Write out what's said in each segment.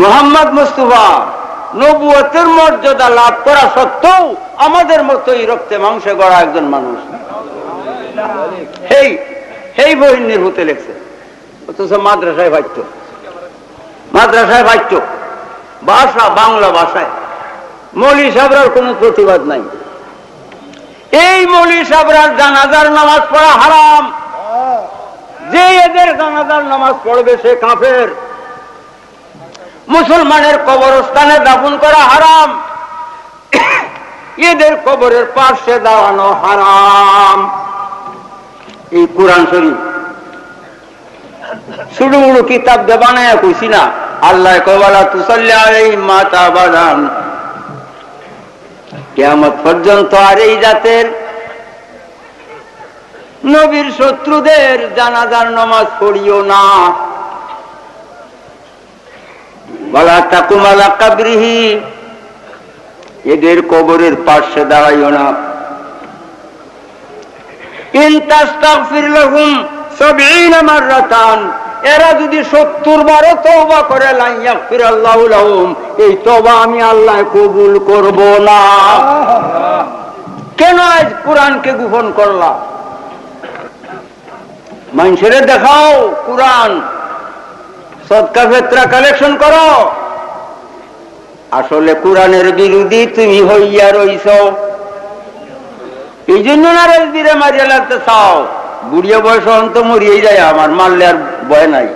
মোহাম্মদ মুস্তফা, নবুয়তের মর্যাদা লাভ করা সত্ত্বেও আমাদের মতোই রক্তে মাংসে গড়া একজন মানুষ। হেই বহিনীর হতে লেখছে। অথচ মাদ্রাসায় ভাইত মাদ্রাসায় ভাইত ভাষা বাংলা ভাষায়। মৌলী সাবরার কোনো প্রতিবাদ নাই। এই মৌলী সাবরার জানাজার নামাজ পড়া হারাম। যে এদের জানাজার নামাজ পড়বে সে কাফের। মুসলমানের কবরস্থানে দাফন করা হারাম। এদের কবরের পার্শ্বে দাঁড়ানো হারাম। এই কোরআন শরীফ। শুরু মুড়ু কিতাব দে বানায় কইছি না। আল্লাহ কবালা তুসাল্লি আলাইহি মাতা বাদান কিয়ামত পর্যন্ত আর এই জাতের নবীর শত্রুদের জানাজার নামাজ পড়িও না। বলা তাকুমালা কাবরিহি এদের কবরের পার্শ্বে দাঁড়াইও না। এরা যদি সত্তর বারো তৌবা করে এই তবা আমি আল্লাহ কবুল করব না। কেন আজ কোরআনকে গোপন করলাম মানুষের দেখাও, কোরআন। সৎকা কালেকশন করো। আসলে কোরআনের বিরোধী তুমি হইয়া রইছ। এই জন্য না রেজবিরে মারিয়া লাগতে চাও। বুড়িয়ে বয়স অন্ত মরিয়ে যায়, আমার মারলে আর ভয় নাই।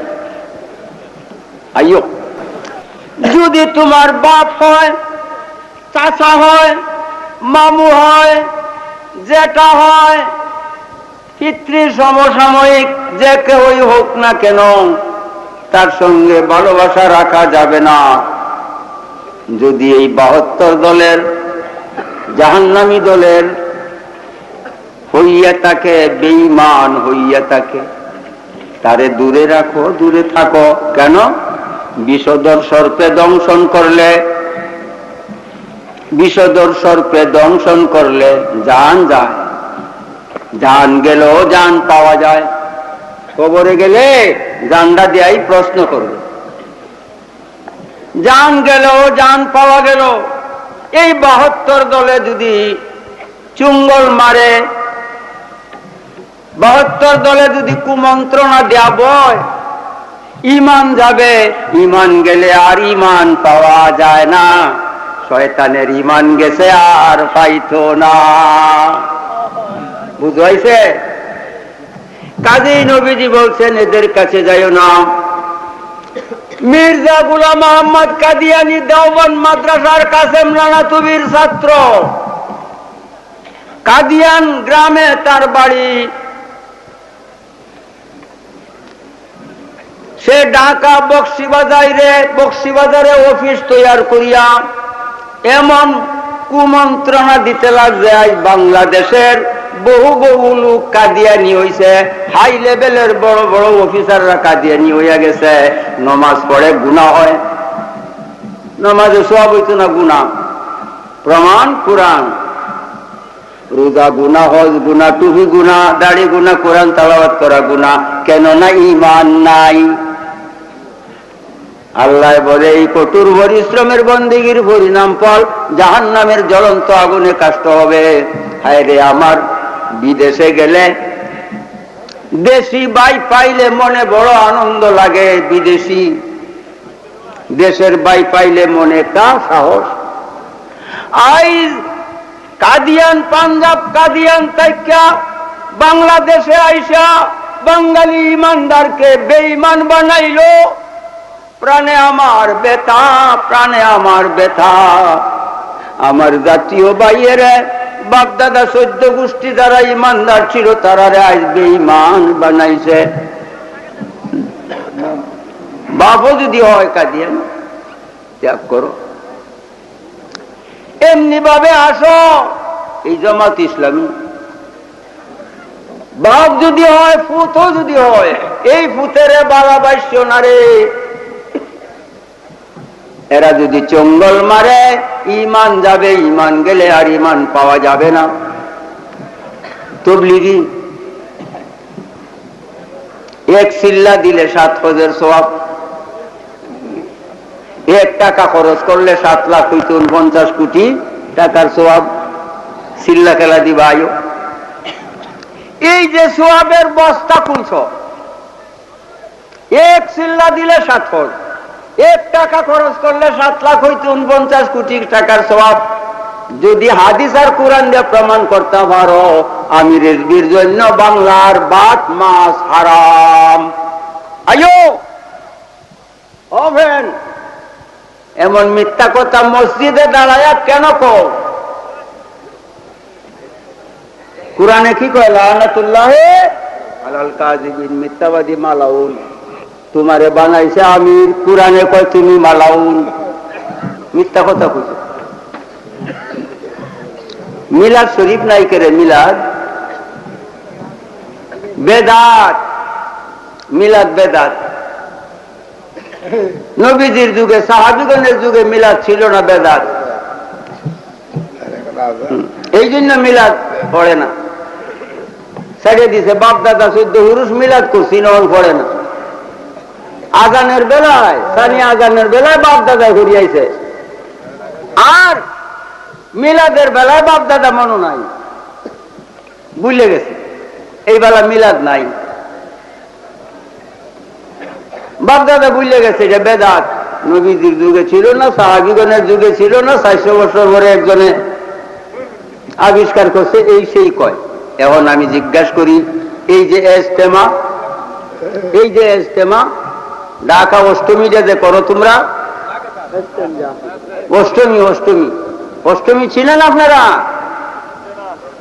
আইও যদি তোমার বাপ হয়, চাচা হয়, মামু হয়, জেঠা হয় পিতৃ সমসাময়িক যে কেউই হোক না কেন, তার সঙ্গে ভালোবাসা রাখা যাবে না। যদি এই বাহাত্তর দলের, জাহান্নামী দলের হইয়া তাকে বেইমান হইয়া তাকে তারে দূরে রাখো, দূরে থাকো। কেন? বিষদর সর্পে দংশন করলে বিষদর সর্পে দংশন করলে জান যায়। জান গেলেও জান পাওয়া যায়। কবরে গেলে জানটা দিয়াই প্রশ্ন করবে। জান গেল জান পাওয়া গেল। এই বাহাত্তর দলে যদি চুঙ্গল মারে, বাহাত্তর দলে যদি কুমন্ত্রণা দেয়া বয়, ইমান যাবে, ইমান গেলে আর ইমান পাওয়া যায় না। শয়তানের ইমান গেছে আর পাইতো না। বুঝাইছে? কাজেই নবীজি বলছেন, এদের কাছে যাইও না। মির্জা গুলাম মোহাম্মদ কাদিয়ানি দেওবন মাদ্রাসার কাসেম রানা তুবির ছাত্র। কাদিয়ান গ্রামে তার বাড়ি। সে ঢাকা বক্সিবাজারে বক্সিবাজারে অফিস তৈয়ার করিয়া এমন কুমন্ত্রণা দিতে লাগছে আজ বাংলাদেশের। বহু বহু লোক কাদিয়ানি হইছে। হাই লেভেলের বড় বড় অফিসাররা কাদিয়ানি হইয়া গেছে। নমাজ পড়ে গুণা হয়। নমাজে সব হইতো না গুণা প্রমাণ কোরআন। রোজা গুণা হজ গুণা টুপি গুণা দাড়ি গুণা কোরআন তালাবাত করা গুণা কেননা ইমান নাই। আল্লাহ বলে, এই কঠোর পরিশ্রমের বন্দিগির পরিণাম ফল জাহান নামের জ্বলন্ত আগুনে কাষ্ট হবে। হায় রে আমার বিদেশে গেলে দেশি বাই পাইলে মনে বড় আনন্দ লাগে বিদেশি। দেশের বাই পাইলে মনে তা সাহস। আইজ কাদিয়ান, পাঞ্জাব কাদিয়ান তাইকা বাংলাদেশে আইসা বাঙালি ইমানদারকে বেঈমান বানাইলো। প্রাণে আমার বেতা প্রাণে আমার বেথা আমার জাতীয় বাইয়েরে বাগদাদা সদ্য গোষ্ঠী যারা ইমানদার ছিল, তারারে আসবে ইমান বানাইছে। বাপও যদি হয় কাদিয়ান ত্যাগ করো। এমনি ভাবে আসো, এই জামাত ইসলামী। বাপ যদি হয় ফুতও যদি হয়, এই ফুতেরে বালা বাইশ্য না রে এরা যদি চঙ্গল মারে ইমান যাবে ইমান গেলে আর ইমান পাওয়া যাবে না। তবলিগি, এক সিল্লা দিলে সাত হজের সব এক টাকা খরচ করলে সাত লাখ হইতো পঞ্চাশ কোটি টাকার সোয়াব সিল্লা খেলা দিবা, আয়ো। এই যে সোয়াবের বস্তা খুলছ, এক সিল্লা দিলে সাত ফল এক টাকা খরচ করলে সাত লাখ হইতে উনপঞ্চাশ কোটি টাকার সবাব যদি হাদিস আর কোরআন দিয়ে প্রমাণ করতে পারো, আমি রেজবির জন্য বাংলার বাট মাস হারাম। ওভেন এমন মিথ্যা কথা মসজিদে দাঁড়ায় কেন কোরআনে কি কয়, লানাতুল্লাহ আলাল কাজিবিন মিথ্যাবাদী মালাউন। তোমারে বানাইছে আমির, কোরআনে কয় তুমি মালাউন। মিথ্যা কথা কইছো। মিলাদ শরীফ নাই করে মিলাদ? বেদাত। মিলাদ বেদাত। নবীজির যুগে, সাহাবিগণের যুগে মিলাদ ছিল না বেদাত। এই জন্য মিলাদ পড়ে না। ছেড়ে দিছে বাপ দাদা চোদ্দ হুরুষ মিলাদ করছি নন পড়ে না। আজানের বেলায়, সানি আজানের বেলায় বাপ দাদা ঘুরিয়াইছে আর মিলাদের বেলায় বাপ দাদা মনো নাই। বুঝলে গেছে? এই বেলা মিলাদ নাই। বাপ দাদা বুঝলে গেছে যে বেদাত। নবীজির যুগে ছিল না, সাহাবিগণের যুগে ছিল না, চারশো বছর পরে একজনে আবিষ্কার করছে, এই সেই কয়। এখন আমি জিজ্ঞাসা করি, এই যে এস্তেমা এই যে এস্তেমা ঢাকা অষ্টমী যে করো তোমরা? অষ্টমী অষ্টমী। অষ্টমী ছিলেন আপনারা?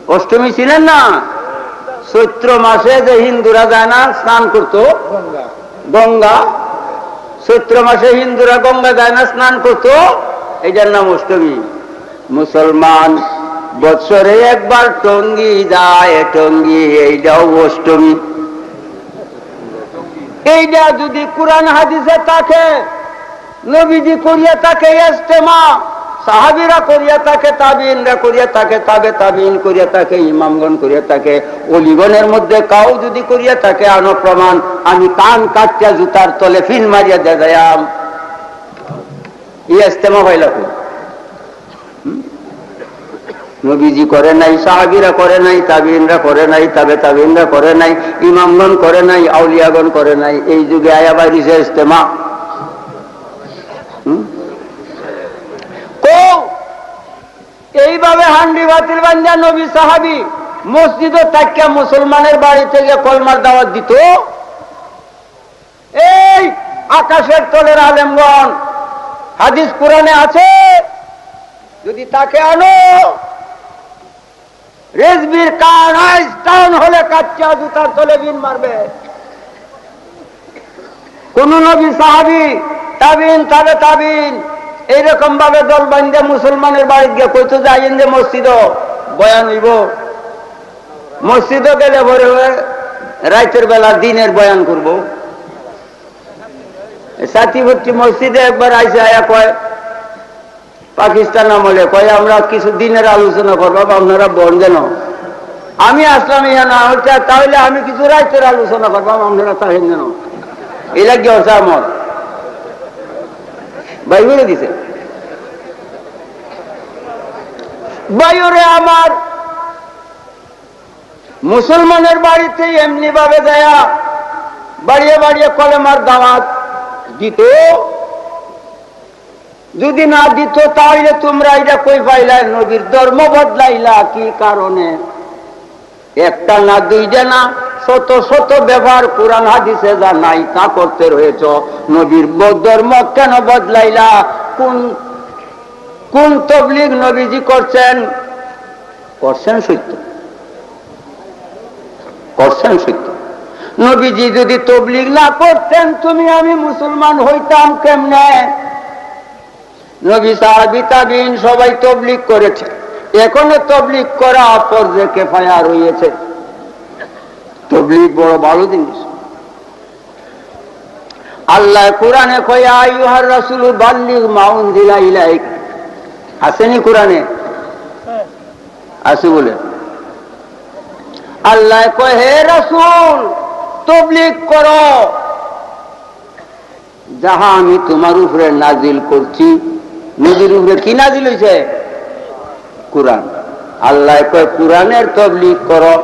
অষ্টমী ছিলেন না? চৈত্র মাসে যে হিন্দুরা যায় না, স্নান করতো? গঙ্গা। চৈত্র মাসে হিন্দুরা গঙ্গা যায় না, স্নান করতো? এটার নাম অষ্টমী। মুসলমান বৎসরে একবার টঙ্গি যায়, টঙ্গি, এইটাও অষ্টমী। এইটা যদি কোরআন হাদিসে থাকে, নবীজি করিয়া থাকে ইস্তেমা সাহাবিরা করিয়া থাকে তাবিনরা করিয়া থাকে, তাবে তাবিন করিয়া থাকে, ইমামগণ করিয়া থাকে, অলিগণের মধ্যে কাউ যদি করিয়া থাকে আনো প্রমাণ আমি কান কাটিয়া জুতার তলে ফিন মারিয়া দেখায়াম ইস্তেমা হইল নবীজি করে নাই, সাহাবিরা করে নাই তাবিনরা করে নাই, তাবে তাবিনরা করে নাই, ইমামগণ করে নাই, আউলিয়াগণ করে নাই, এই যুগে আয়া বাইরিছে ইস্তেমা এইভাবে হান্ডি বাতিল বান্ধা নবী সাহাবি মসজিদ তাকিয়া মুসলমানের বাড়ি থেকে কলমার দাওয়াত দিত? এই আকাশের তলের আলেমগণ, হাদিস কোরআনে আছে? যদি তাকে আনো রেজবির কান টাউন হলে কাচ্চা জুতার তলে বিন মারবে। কোন নবী, সাহাবি, তাবিন, তাবে তাবিন, এইরকম ভাবে দল বান্ধে মুসলমানের বাড়ি গিয়ে কইতো যাইন যে মসজিদ, বয়ান হইব। মসজিদ গেলে ভরে রাতের বেলা দিনের বয়ান করব। সাথীভর্তি মসজিদে একবার আইসে আয়া কয় পাকিস্তান আমলে কয়, আমরা কিছু দিনের আলোচনা করব আপনারা বন যেন। আমি আসলাম ইয়া না হচ্ছে তাহলে আমি কিছু রাইতের আলোচনা করব আপনারা তাহেন যেন। এই লাগে হচ্ছে আমার? ভাই, বলে দিছে। বায়ুরে আমার, মুসলমানের বাড়িতে এমনি ভাবে দেয়া বাড়িয়ে বাড়িয়ে কলেমার দাওয়াত দিত। যদি না দিত তাহলে তোমরা এটা কই পাইলা? নবীর ধর্ম বদলাইলা কি কারণে? একটা না দুইটা না, শত শত ব্যবহার কোরআন হাদিসে যা নাই তা করতে রয়েছ। নবীর ধর্ম কেন বদলাইলা? কোন কোন তবলিগ নবীজি করছেন? করছেন সত্য। করছেন সত্য। নবীজি যদি তবলিগ না করতেন, তুমি আমি মুসলমান হইতাম কেমনে? নবী সাহাবি তাবিন সবাই তবলিক করেছে। এখনও তবলিক করা পর্যায়ে কেফায়া রয়েছে। তবলিগ বড় ভালো জিনিস। আল্লাহ কোরআনে কয়া রাসুল বাল্লিগ মাউন দিলা আসেনি কোরআনে? আসি বলে। আল্লাহ কয়, হে রাসুল তবলিক করো। যাহা আমি তোমার উপরে নাজিল করছি নদীর উপরে কি নাজিল হয়েছে কোরআন। আল্লাহ কয় কোরআনের তবলিগ করো।